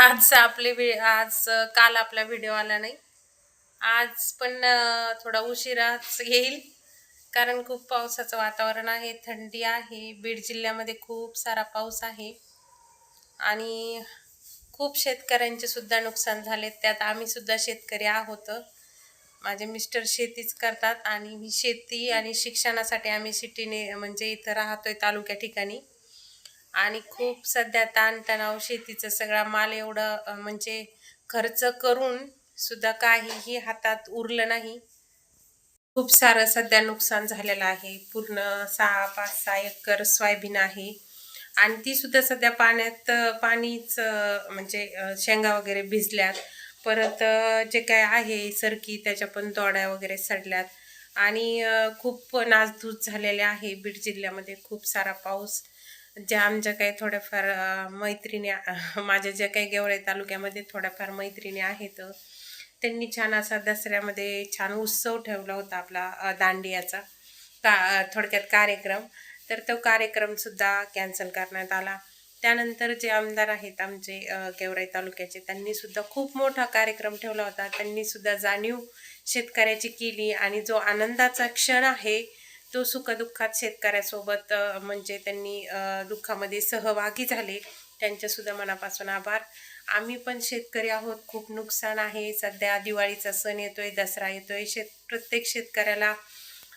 आज आपले वि आज काल आपला व्हिडिओ आला नाही. आज पण थोडा उशिराच येईल. कारण खूप पावसाचं वातावरण आहे थंडी आहे. बीड जिल्ह्यामध्ये खूप सारा पाऊस आहे. आणि खूप शेतकऱ्यांचे सुद्धा नुकसान झाले. त्यात आम्ही सुद्धा शेतकरी आहोत. माझे मिस्टर शेतीच करतात आणि मी शेती आणि शिक्षणासाठी आम्ही सिटीने म्हणजे इथं राहतोय तालुक्या ठिकाणी. आणि खूप सध्या ताणतणाव शेतीचं सगळा माल एवढं म्हणजे खर्च करून सुद्धा काहीही हातात उरलं नाही. खूप सारं सध्या नुकसान झालेलं आहे. पूर्ण सहा पाच सहा एकर सोयाबीन आहे. आणि ती सुद्धा सध्या पाण्यात पाणीच म्हणजे शेंगा वगैरे भिजल्यात. परत जे काय आहे सरकी त्याच्या पण दोड्या वगैरे सडल्यात. आणि खूप नासधूस झालेले आहे बीड जिल्ह्यामध्ये. खूप सारा पाऊस ज्या आमच्या काही थोड्याफार मैत्रिणी माझ्या ज्या काही गेवळे तालुक्यामध्ये थोड्याफार मैत्रिणी आहेत त्यांनी छान असा दसऱ्यामध्ये छान उत्सव ठेवला होता आपला दांडियाचा. का थोडक्यात कार्यक्रम. तर तो कार्यक्रमसुद्धा कॅन्सल करण्यात आला. त्यानंतर जे आमदार आहेत आमचे गेवराई तालुक्याचे त्यांनीसुद्धा खूप मोठा कार्यक्रम ठेवला होता. त्यांनीसुद्धा जाणीव शेतकऱ्याची केली आणि जो आनंदाचा क्षण आहे तो सुखदुःखात शेतकऱ्यासोबत म्हणजे त्यांनी दुःखामध्ये सहभागी झाले. त्यांच्यासुद्धा मनापासून आभार. आम्ही पण शेतकरी आहोत. खूप नुकसान आहे. सध्या दिवाळीचा सण येतोय दसरा येतोय. शेत प्रत्येक शेतकऱ्याला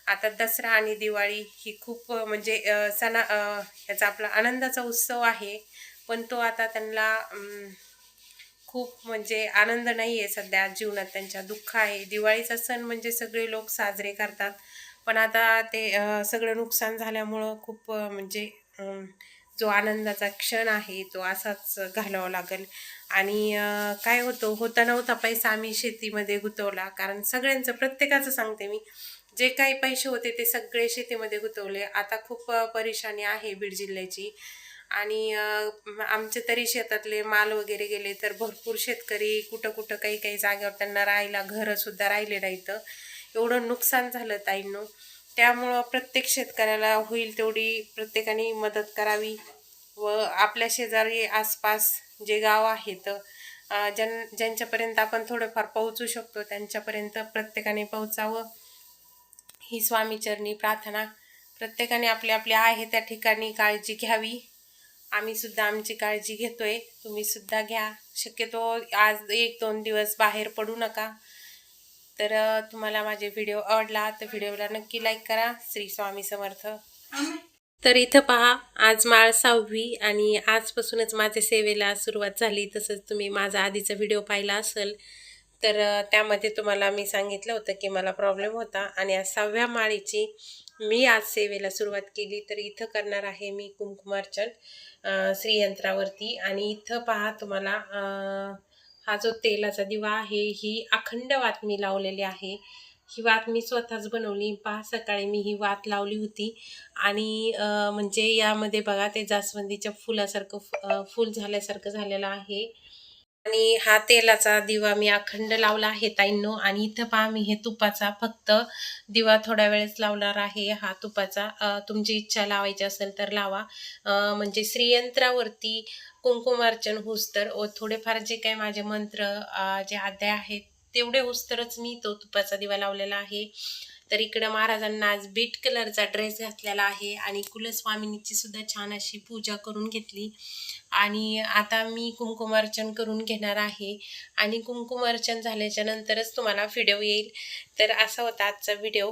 आता दसरा आणि दिवाळी ही खूप म्हणजे सणा अ, याचा आपला आनंदाचा उत्सव आहे. पण तो आता त्यांना खूप म्हणजे आनंद नाही आहे सध्या जीवनात. त्यांच्या दुःख आहे. दिवाळीचा सण म्हणजे सगळे लोक साजरे करतात. पण आता ते सगळं नुकसान झाल्यामुळं खूप म्हणजे जो आनंदाचा क्षण आहे तो असाच घालावा लागेल. आणि काय होतो होता नव्हता पैसा आम्ही शेतीमध्ये गुंतवला. कारण सगळ्यांचं प्रत्येकाचं सांगते मी जे काही पैसे होते ते सगळे शेतीमध्ये गुंतवले. आता खूप परेशानी आहे बीड जिल्ह्याची. आणि आमचे तरी शेतातले माल वगैरे गेले तर भरपूर शेतकरी कुठं कुठं काही काही जागेवर त्यांना राहायला घरंसुद्धा राहिले नाहीत. एवढं नुकसान झालं ताईंनो. त्यामुळं प्रत्येक शेतकऱ्याला होईल तेवढी प्रत्येकाने मदत करावी व आपल्या शेजारी आसपास जे गाव आहेत ज्यां ज्यांच्यापर्यंत आपण थोडंफार पोहोचू शकतो त्यांच्यापर्यंत प्रत्येकाने पोहोचावं. ही स्वामीचरणी प्रार्थना. प्रत्येकाने आपल्या आपल्या आहे त्या ठिकाणी काळजी घ्यावी. आम्ही सुद्धा आमची काळजी घेतोय. तुम्ही सुद्धा घ्या. शक्यतो आज एक दोन दिवस बाहेर पडू नका. तर तुम्हाला माझे व्हिडिओ आवडला तर व्हिडिओला नक्की लाईक करा. श्री स्वामी समर्थ. तर इथं पहा आज माळ सहावी आणि आजपासूनच माझ्या सेवेला सुरुवात झाली. तसंच तुम्ही माझा आधीचा व्हिडिओ पाहिला असेल तर त्यामध्ये तुम्हाला मी सांगितलं होतं की मला प्रॉब्लेम होता. आणि आज सहाव्या माळीची मी आज सेवेला सुरुवात केली. तर इथं करणार आहे मी कुंकुमार्चन श्रीयंत्रावरती. आणि इथं पहा तुम्हाला हा जो तेलाचा दिवा आहे ही अखंड वात मी लावलेली आहे. ही वात मी स्वतःच बनवली. पहा सकाळी मी ही वात लावली होती. आणि म्हणजे यामध्ये बघा ते जास्वंदीच्या फुलासारखं फुल झाल्यासारखं झालेलं आहे. आणि हा तेलाचा दिवा मी अखंड लावला आहे ताईंनो. आणि इथं पहा मी हे तुपाचा फक्त दिवा थोड्या वेळेस लावणार आहे. हा तुपाचा तुमची इच्छा लावायची असेल तर लावा. म्हणजे श्रीयंत्रावरती कुंकुमार्चन हुस्तर व थोडेफार जे काही माझे मंत्र जे अध्याय आहेत तेवढे हुस्तरच मी तो तुपाचा दिवा लावलेला आहे. तर इकडं महाराजांना आज बीट कलरचा ड्रेस घातलेला आहे आणि कुलस्वामिनीची सुद्धा छान अशी पूजा करून घेतली. आणि आता मी कुंकुमार्चन करून घेणार आहे. आणि कुंकुमार्चन झाल्याच्या नंतरच तुम्हाला व्हिडिओ येईल. तर असा होता आजचा व्हिडिओ